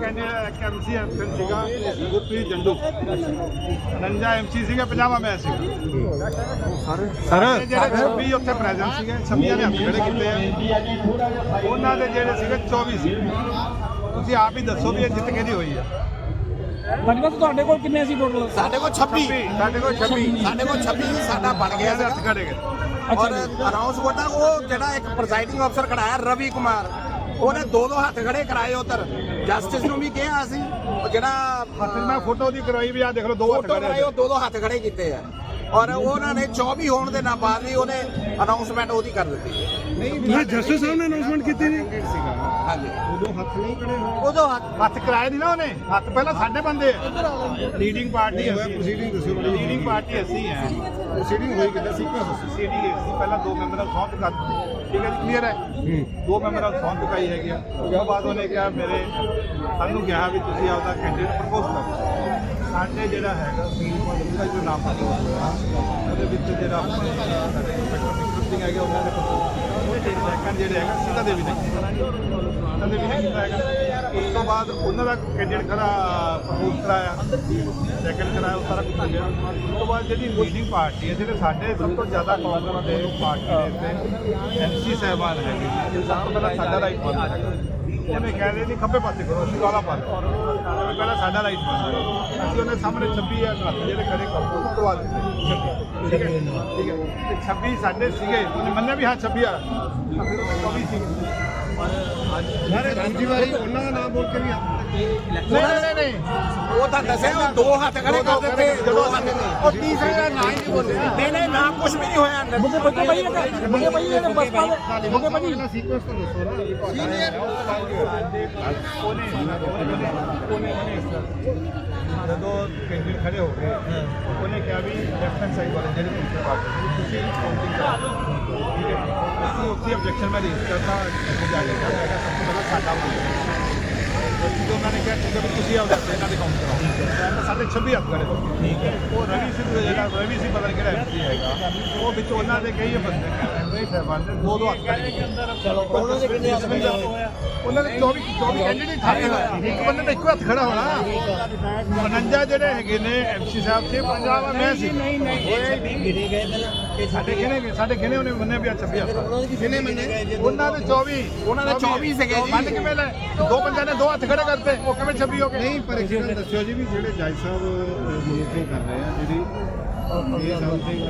Candidate ਇੱਕ MC MP ਸੀਗਾ Gurpreet Jandu. 49 MC ਸੀਗਾ 50 ਮੈਂ ਸੀਗਾ। ਸਰ। ਜਿਹੜੇ 26 ਉੱਥੇ ਪ੍ਰੈਜ਼ੈਂਟ ਸੀਗੇ 26 ਨੇ ਹੱਥ ਖੜੇ ਕੀਤੇ ਆ। ਉਹਨਾਂ ਦੇ ਜਿਹੜੇ ਸੀਗੇ 24 ਸੀ। ਤੁਸੀਂ ਆਪ ਹੀ ਦੱਸੋ ਵੀ ਇਹ ਜਿੱਤ ਕਿਹਦੀ ਹੋਈ ਆ? ਮਤਲਬ ਤੁਹਾਡੇ ਕੋਲ ਕਿੰਨੇ ਸੀ ਟੋਟਲ ਸਾਡੇ ਕੋਲ 26 ਸਾਡੇ ਕੋਲ 26 ਸਾਡੇ ਕੋਲ 26 ਸਾਡਾ ਬਣ ਗਿਆ ਇਹਦੇ ਹੱਥ ਸੀਗਾ। ਖੜੇ ਗਏ। ਔਰ ਅਨਾਉਂਸ ਹੋਤਾ ਉਹ ਜਿਹੜਾ ਇੱਕ ਪ੍ਰੈਜ਼ਾਈਡਿੰਗ ਅਫਸਰ ਖੜਾਇਆ ਰਵੀ ਕੁਮਾਰ। ਉਹਨੇ ਦੋ ਦੋ ਹੱਥ ਖੜੇ ਕਰਾਏ ਉਧਰ। ਜਸਟਿਸ ਨੂੰ ਵੀ ਕਿਹਾ ਅਸੀਂ। ਜਿਹੜਾ ਫਿਰ ਮੈਂ ਫੋਟੋ ਦੀ ਕਰਵਾਈ ਵੀ ਆ ਦੇਖ ਲਓ ਦੋ ਹੱਥ ਫੋਟੋ ਉਹ ਦੋ ਦੋ ਹੱਥ ਖੜੇ ਕੀਤੇ ਆ। ਔਰ ਉਹਨਾਂ ਨੇ 24 ਹੋਣ ਦੇ ਨਾਲ ਬਾਅਦ ਵੀ ਉਹਨੇ ਅਨਾਉਂਸਮੈਂਟ ਉਹਦੀ ਕਰ ਦਿੱਤੀ। ਮੈਂ ਜਸਟਿਸ ਸਾਹਿਬ ਨੇ ਅਨਾਉਂਸਮੈਂਟ ਕੀਤੀ ਨਹੀਂ? ਹਾਂਜੀ ਉਦੋਂ ਹੱਥ ਹੱਥ ਕਰਾਏ ਨਹੀਂ ਨਾ ਉਹਨੇ। ਹੱਥ ਪਹਿਲਾਂ ਸਾਡੇ ਬੰਦੇ ਲੀਡਿੰਗ ਪਾਰਟੀ ਅਸੀਂ ਪ੍ਰੋਸੀਡਿੰਗ ਦੱਸੋ ਲੀਡਿੰਗ ਪਾਰਟੀ ਅਸੀਂ ਹੈ ਪ੍ਰੋਸੀਡਿੰਗ ਹੋਈ ਕਿੱਦਾਂ ਸੀਕੁਐਂਸ ਪ੍ਰੋਸੀਡਿੰਗ ਅਸੀਂ ਪਹਿਲਾਂ ਦੋ ਮੈਂਬਰਾਂ ਨੂੰ ਸੌਂਪ ਕਰ ਠੀਕ ਹੈ ਜੀ ਕਲੀਅਰ ਹੈ? ਦੋ ਮੈਂਬਰਾਂ ਨੂੰ ਸੌਂਪ ਚੁਕਾਈ ਹੈਗੀ ਆ। ਉਸ ਤੋਂ ਬਾਅਦ ਉਹਨੇ ਕਿਹਾ ਮੇਰੇ ਸਾਨੂੰ ਕਿਹਾ ਵੀ ਤੁਸੀਂ ਆਪਦਾ ਕੈਂਡੀਡੇਟ ਪ੍ਰਪੋਜ਼ ਕਰੋ। ਸਾਡੇ ਜਿਹੜਾ ਹੈਗਾ ਸੀਲ ਦਾ ਜੋ ਨਾਮ ਪਤਾ ਉਹਦੇ ਵਿੱਚ ਜਿਹੜਾ ਆਪਣੇ ਸਾਡੇ ਵਿਕਰਮ ਸਿੰਘ ਹੈਗੇ ਉਹਨਾਂ ਦੇ ਉਹਦੇ ਜਿਹੜੇ ਹੈਗਾ ਸੀਤਾ ਦੇਵੀ ਨੇ ਉਹਨਾਂ ਦੇ ਵੀ ਕੀਤਾ ਹੈਗਾ। ਉਸ ਤੋਂ ਬਾਅਦ ਉਹਨਾਂ ਦਾ ਕੈਂਡੀਡੇਟ ਖੜਾ ਪ੍ਰਪੋਜ਼ ਕਰਾਇਆ। ਸੈਕੰਡ ਕਰਾਇਆ ਉਹ ਸਾਰਾ ਕੁਝ ਹੋ ਗਿਆ। ਉਸ ਤੋਂ ਬਾਅਦ ਜਿਹੜੀ ਲੀਡਿੰਗ ਪਾਰਟੀ ਹੈ ਜਿਹੜੇ ਸਾਡੇ ਸਭ ਤੋਂ ਜ਼ਿਆਦਾ ਕਾਂਗਰਸ ਦੇ ਪਾਰਟੀ ਦੇ ਉੱਤੇ ਐਮਸੀ ਸਾਹਿਬਾਨ ਹੈਗੇ ਜੀ, ਸਭ ਤੋਂ ਪਹਿਲਾਂ ਸਾਡਾ ਰਾਈਟ ਬਣਦਾ ਹੈਗਾ। ਉਹਨੇ ਕਹਿੰਦੇ ਨਹੀਂ ਖੱਬੇ ਪਾਸੇ ਕਰੋ ਅਸੀਂ ਵਾਲਾ ਪਾ ਲਓ। ਪਹਿਲਾਂ ਸਾਡਾ ਰਾਈਟ ਬਣਦਾ ਅਸੀਂ ਉਹਨੇ ਸਾਹਮਣੇ 26 ਹੈ ਜਿਹੜੇ ਖੜੇ ਕਰੋ ਕਰਵਾ ਦਿੱਤੇ। 26 ਠੀਕ ਹੈ ਠੀਕ ਹੈ। ਤੇ 26 ਸਾਡੇ ਸੀਗੇ ਉਹਨੇ ਮੰਨਿਆ ਵੀ ਹਾਂ 26 ਆ ਫਿਰ ਉਹ 24 ਸੀਗੇ ਯਾਰ ਦੂਜੀ ਵਾਰੀ ਉਹਨਾਂ ਦਾ ਨਾਮ ਬੋਲ ਕੇ ਵੀ ਨਹੀਂ ਨਹੀਂ ਨਹੀਂ ਉਹ ਤਾਂ ਦੱਸਿਆ ਉਹ ਦੋ ਹੱਥ ਖੜੇ ਕਰ ਦਿੱਤੇ ਦੋ ਹੱਥ ਨੇ ਉਹ ਤੀਸਰੇ ਦਾ ਨਾਂ ਹੀ ਨਹੀਂ ਬੋਲੇ ਨਹੀਂ ਨਹੀਂ ਨਾ ਕੁਝ ਵੀ ਨਹੀਂ ਹੋਇਆ। ਅੰਦਰ ਮੁਕੇ ਬੱਚੇ ਭਾਈ ਇਹ ਮੁਕੇ ਭਾਈ ਇਹ ਬਸਪਾ ਦੇ। ਮੁਕੇ ਭਾਈ। ਸੀਕੁਐਂਸ ਤਾਂ ਦੱਸੋ ਨਾ ਸੀਨੀਅਰ ਉਹਨੇ ਉਹਨੇ ਉਹਨੇ ਜਦੋਂ ਕੈਂਡੀਡੇਟ ਖੜੇ ਹੋ ਗਏ ਉਹਨੇ ਕਿਹਾ ਵੀ ਲੈਫਟ ਹੈਂਡ ਸਾਈਡ ਵਾਲੇ ਜਿਹੜੇ ਦੂਸਰੇ ਪਾਰਟੀ ਤੁਸੀਂ ਕਾਊਂਟਿੰਗ ਕਰੋ। ਠੀਕ ਹੈ ਅਸੀਂ ਉੱਥੇ ਆਬਜੈਕਸ਼ਨ ਮੈਂ ਰੇਜ਼ ਕਰਤਾ ਜਾ ਕੇ। ਕਿਹਾ ਮੈਂ ਕਿਹਾ ਸਭ ਤੋਂ ਪਹਿਲਾਂ ਸਾਡਾ ਬੋਲੋ ਜਦੋਂ ਉਹਨਾਂ ਨੇ ਕਿਹਾ ਠੀਕ ਹੈ ਵੀ ਤੁਸੀਂ ਆਪ ਦੱਸੋ ਇਹਨਾਂ ਦੇ ਕਾਊਂਟ ਕਰਾਓ। ਸਾਡੇ 26 ਹੱਥ ਖੜੇ ਹੋ ਗਏ। ਠੀਕ ਹੈ ਉਹ ਰਵੀ ਸਿੰਘ ਜਿਹੜਾ ਰਵੀ ਸਿੰਘ ਪਤਾ ਕਿਹੜਾ ਐਮਪੀ ਹੈਗਾ ਉਹ ਵਿੱਚ ਉਹਨਾਂ ਦੇ ਕਈ ਬੰਦੇ ਐਮਪੀ ਸਾਹਿਬਾਨ ਨੇ ਦੋ ਦੋ ਹੱਥ ਚਲੋ ਉਹਨਾਂ ਦੇ ਕਿੰਨੇ ਹੱਥ ਹੋਇਆ ਉਹਨਾਂ ਦੇ 24 24 ਕੈਂਡੀਡੇਟ ਖੜੇ ਹੋਏ ਇੱਕ ਬੰਦੇ ਦਾ ਇੱਕੋ ਹੱਥ ਖੜਾ ਹੋਣਾ 49 ਜਿਹੜੇ ਹੈਗੇ ਨੇ ਐਮਸੀ ਸਾਹਿਬ ਤੇ ਪੰਜਾਬ ਮੈਂ ਸੀ ਨਹੀਂ ਨਹੀਂ ਗਿਣੇ ਗਏ ਸਾਡੇ ਗਿਣੇ ਗਏ ਸਾਡੇ ਗਿਣੇ ਉਹਨੇ ਮੰਨੇ ਵੀ ਆ 26 ਹੱਥ ਕਿੰਨੇ ਮੰਨੇ ਉਹਨਾਂ ਦੇ 24 ਉਹਨਾਂ ਦੇ 24 ਸੀਗੇ ਜੀ। ਮੰਨ ਕਿਵੇਂ ਲੈ ਦੋ ਬੰਦਿਆਂ ਨੇ ਦੋ ਹੱਥ ਖੜੇ ਕਰਤੇ ਉਹ ਕਿਵੇਂ 26 ਹੋ ਗਏ ਨਹੀਂ ਪਰ ਇੱਕ ਦੱਸਿਓ ਜੀ ਵੀ ਜਿਹੜੇ ਜੱਜ ਸਾਹਿਬ ਮੋਨੀਟਰਿੰਗ ਕਰ ਰਹੇ ਆ ਜਿਹੜੀ ਇਹ ਸਮਥਿੰਗ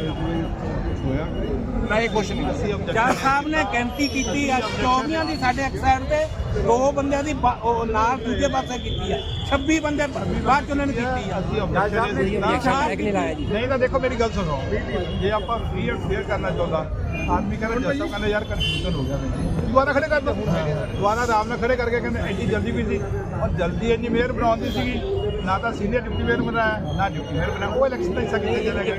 ਕੁਝ ਹੋਇਆ ਨਹੀਂ ਜੱਜ ਸਾਹਿਬ ਨੇ ਗਿਣਤੀ ਕੀਤੀ ਆ 24 ਦੀ ਸਾਡੇ ਇੱਕ ਸਾਈਡ ਤੇ ਦੋ ਬੰਦਿਆਂ ਦੀ ਨਾਲ ਦੂਜੇ ਪਾਸੇ ਕੀਤੀ ਆ। 26 ਬੰਦੇ ਬਾਅਦ ਚ ਉਹਨਾਂ ਨੇ ਕੀਤੀ ਆ। ਨਹੀਂ ਲਾਇਆ ਜੀ। ਨਹੀਂ ਤਾਂ ਦੇਖੋ ਮੇਰੀ ਗੱਲ ਸੁਣੋ। ਜੇ ਆਪਾਂ ਫ੍ਰੀ ਐਂਡ ਫੇਅਰ ਕਰਨਾ ਚਾਹੁੰਦਾ ਆਦਮੀ ਕਹਿੰਦਾ ਜੱਜ ਸਾਹਿਬ ਕਹਿੰਦੇ ਯਾਰ ਕਨਫਿਊਜ਼ਨ ਹੋ ਗਿਆ ਮੈਨੂੰ। ਦੁਬਾਰਾ ਖੜੇ ਕਰ ਦੋ। ਦੁਬਾਰਾ ਆਰਾਮ ਨਾਲ ਖੜੇ ਕਰਕੇ ਕਹਿੰਦੇ ਐਡੀ ਜਲਦੀ ਵੀ ਸੀ ਔਰ ਜਲਦੀ ਇੰਨੀ ਮੇਅਰ ਬਣਾਉਣ ਦੀ ਸੀਗੀ। ਨਾ ਤਾਂ ਸੀਨੀਅਰ ਡਿਪਟੀ ਮੇਅਰ ਬਣਾਇਆ ਨਾ ਡਿਪਟੀ ਮੇਅਰ ਬਣਾਇਆ ਉਹ ਇਲੈਕਸ਼ਨ ਤਾਂ ਹਿੱਸਾ ਕਿੱਥੇ ਚਲੇ ਗਏ।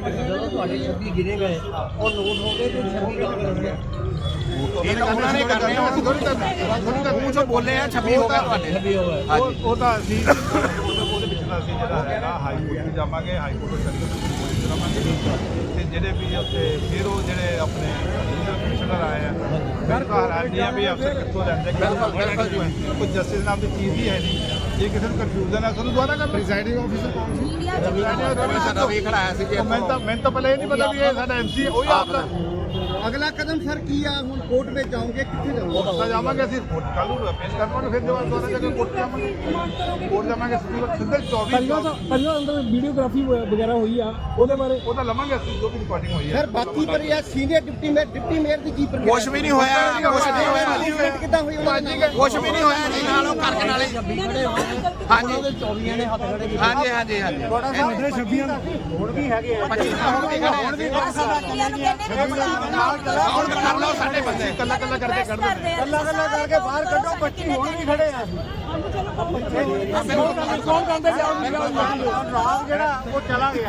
ਇਹ ਤਾਂ ਉਹਨਾਂ ਨੇ ਕਰਨੇ ਆ। ਅਸੀਂ ਥੋੜੀ ਕਰਨਾ ਮੂੰਹ ਚੋਂ ਬੋਲੇ ਆ 26 ਹੋ ਗਏ ਤੁਹਾਡੇ। ਉਹ ਉਹ ਤਾਂ ਅਸੀਂ ਉਹਦੇ ਵਿੱਚ ਤਾਂ ਅਸੀਂ ਜਿਹੜਾ ਹੈਗਾ ਹਾਈ ਕੋਰਟ ਵੀ ਜਾਵਾਂਗੇ ਹਾਈ ਕੋਰਟ ਤੋਂ ਕੇ ਜਾਵਾਂਗੇ। ਤੇ ਜਿਹੜੇ ਵੀ ਉੱਥੇ ਫਿਰ ਉਹ ਜਿਹੜੇ ਆਪਣੇ ਕਮਿਸ਼ਨਰ ਆਏ ਆ ਫਿਰ ਤਾਂ ਹੈਰਾਨੀ ਆ ਵੀ ਅਫਸਰ ਕਿੱਥੋਂ ਲੈਂਦੇ ਕੋਈ ਜਸਟਿਸ ਨਾਮ ਦੀ ਚੀਜ਼ ਹੀ ਹੈ ਨਹੀਂ। ਜੇ ਕਿਸੇ ਨੂੰ ਕਨਫਿਊਜ਼ਨ ਹੈ ਤੁਹਾਨੂੰ ਦੁਬਾਰਾ ਕਰ। ਪ੍ਰੀਜ਼ਾਈਡਿੰਗ ਆਫੀਸਰ ਕੌਣ ਸੀ? ਖੜਾਇਆ ਮੈਂ ਤਾਂ ਮੈਨੂੰ ਤਾਂ ਪਹਿਲੇ ਇਹ ਨਹੀਂ ਪਤਾ ਵੀ ਇਹ ਸਾਡਾ ਐਮਸੀ ਉਹੀ ਆਪ ਦਾ। ਅਗਲਾ ਕਦਮ ਸਰ ਕੀ ਆ? ਹੁਣ ਕੋਰਟ ਵਿੱਚ ਜਾਓਗੇ ਕਿੱਥੇ ਜਾਓਗੇ ਕੋਰਟ ਤਾਂ ਜਾਵਾਂਗੇ ਅਸੀਂ ਕੋਰਟ ਕੱਲ ਨੂੰ ਪੇਸ਼ ਕਰਵਾਂਗੇ ਫਿਰ ਦੁਬਾਰਾ ਦੁਬਾਰਾ ਜਾ ਕੇ ਕੋਰਟ ਜਾਵਾਂਗੇ। ਕੋਰਟ ਜਾਵਾਂਗੇ ਸਿੱਧੇ ਸਿੱਧੇ 24 ਪਹਿਲਾਂ ਤਾਂ ਪਹਿਲਾਂ ਅੰਦਰ ਵੀਡੀਓਗ੍ਰਾਫੀ ਵਗੈਰਾ ਹੋਈ ਆ ਉਹਦੇ ਬਾਰੇ ਉਹ ਤਾਂ ਲਵਾਂਗੇ ਅਸੀਂ ਜੋ ਵੀ ਰਿਕਾਰਡਿੰਗ ਹੋਈ ਹੈ ਸਰ ਬਾਕੀ ਪਰ ਇਹ senior deputy mayor deputy mayor ਦੀ ਕੀ ਪ੍ਰਕਿਰਿਆ? ਕੁਝ ਵੀ ਨਹੀਂ ਹੋਇਆ ਕੁਝ ਨਹੀਂ ਹੋਇਆ ਕਿੱਦਾਂ ਹੋਈ ਉਹਨਾਂ ਦੀ ਕੁਝ ਵੀ ਨਹੀਂ ਹੋਇਆ ਜੀ ਨਾਲ ਉਹ ਕਰਕੇ ਨਾਲੇ ਹਾਂਜੀ। 24 ਨੇ ਹੱਥ ਖੜੇ ਹਾਂਜੀ ਹਾਂਜੀ ਹਾਂਜੀ। ਸਾਡੇ ਛੱਬੀਆਂ ਦਾ ਹੁਣ ਵੀ ਹੈਗੇ ਆ 25 ਹੁਣ ਵੀ ਖੜੇ ਆ ਹੁਣ ਕਰ ਲਓ ਸਾਡੇ ਬੰਦੇ ਕੱਲਾ ਕੱਲਾ ਕਰਕੇ ਕੱਢ ਦਿੰਦੇ ਕੱਲਾ ਕੱਲਾ ਕਰਕੇ ਬਾਹਰ ਕੱਢੋ 25 ਹੁਣ ਵੀ ਖੜੇ ਆ। ਕੌਣ ਕਰਦੇ ਜਾਓ ਰਾਮ ਜਿਹੜਾ ਉਹ ਚਲਾ ਗਿਆ।